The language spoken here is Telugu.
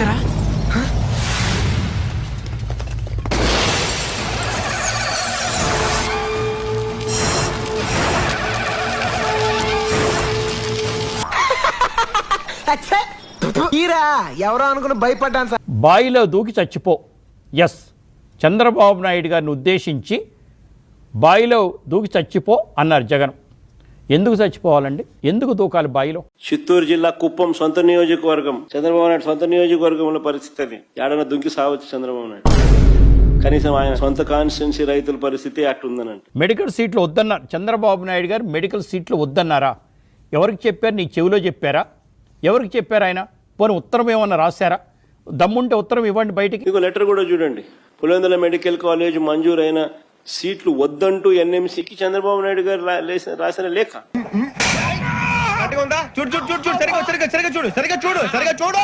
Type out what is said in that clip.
వచ్చారా ఎవరో అనుకుని భయపడ్డాను సార్. బాయిలో దూకి చచ్చిపో. ఎస్ చంద్రబాబు నాయుడు గారిని ఉద్దేశించి బాయిలో దూకి చచ్చిపో అన్నారు జగన్. ఎందుకు చచ్చిపోవాలండి? ఎందుకు దూకాలి బాయిలో? చిత్తూరు జిల్లా కుప్పం సొంత నియోజకవర్గం. చంద్రబాబు నాయుడు సొంత నియోజకవర్గంలో పరిస్థితి అది. ఏడన దుంకి సావచ్చు చంద్రబాబు నాయుడు. కనీసం ఆయన సొంత కాన్స్టిట్యున్సీ రైతుల పరిస్థితి అట్లుందనంట మెడికల్ సీట్లు వద్దన్నారు. చంద్రబాబు నాయుడు గారు మెడికల్ సీట్లు వద్దన్నారా? ఎవరికి చెప్పారు? నీ చెవిలో చెప్పారా? ఎవరికి చెప్పారు ఆయన? పోనీ ఉత్తరం ఏమన్నా రాశారా? దమ్ముంటే ఉత్తరం ఇవ్వండి బయటికి. మీకు లెటర్ కూడా చూడండి. పులివెందుల మెడికల్ కాలేజ్ మంజూరైన సీట్లు వద్దంటూ ఎన్ఎంసీకి చంద్రబాబు నాయుడు గారు రాసిన లేఖ. చూడు చూడు చూడు చూడు సరిగా సరిగా సరిగా చూడు సరిగా చూడు సరిగా చూడు.